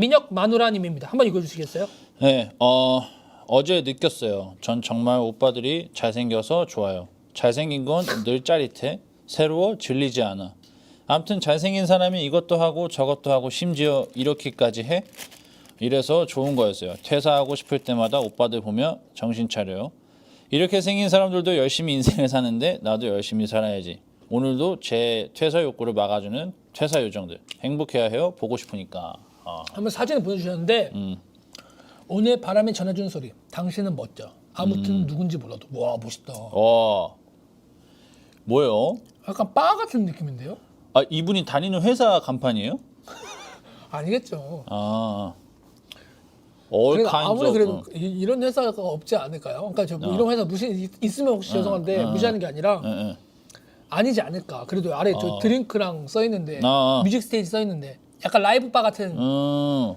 민혁 마누라님입니다. 한번 읽어주시겠어요? 네, 어, 어제 느꼈어요. 전 정말 오빠들이 잘생겨서 좋아요. 잘생긴 건 늘 짜릿해. 새로워 질리지 않아. 아무튼 잘생긴 사람이 이것도 하고 저것도 하고 심지어 이렇게까지 해. 이래서 좋은 거였어요. 퇴사하고 싶을 때마다 오빠들 보며 정신 차려요. 이렇게 생긴 사람들도 열심히 인생을 사는데 나도 열심히 살아야지. 오늘도 제 퇴사 욕구를 막아주는 퇴사 요정들 행복해야 해요. 보고 싶으니까. 아. 한번 사진을 보내주셨는데 음. 오늘 바람이 전해주는 소리. 당신은 멋져. 아무튼 음. 누군지 몰라도 와 멋있다. 와 뭐예요? 약간 바 같은 느낌인데요? 아 이분이 다니는 회사 간판이에요? 아니겠죠. 아 그래도 kinds 아무리 그래도 어. 이- 이런 회사가 없지 않을까요? 그러니까 저뭐 어. 이런 회사 무시 있- 있으면 혹시 죄송한데 어. 무시하는 게 아니라. 아니지 않을까. 그래도 아래 저 어. 드링크랑 써 있는데 어. 뮤직 스테이지 써 있는데 약간 라이브 바 같은 음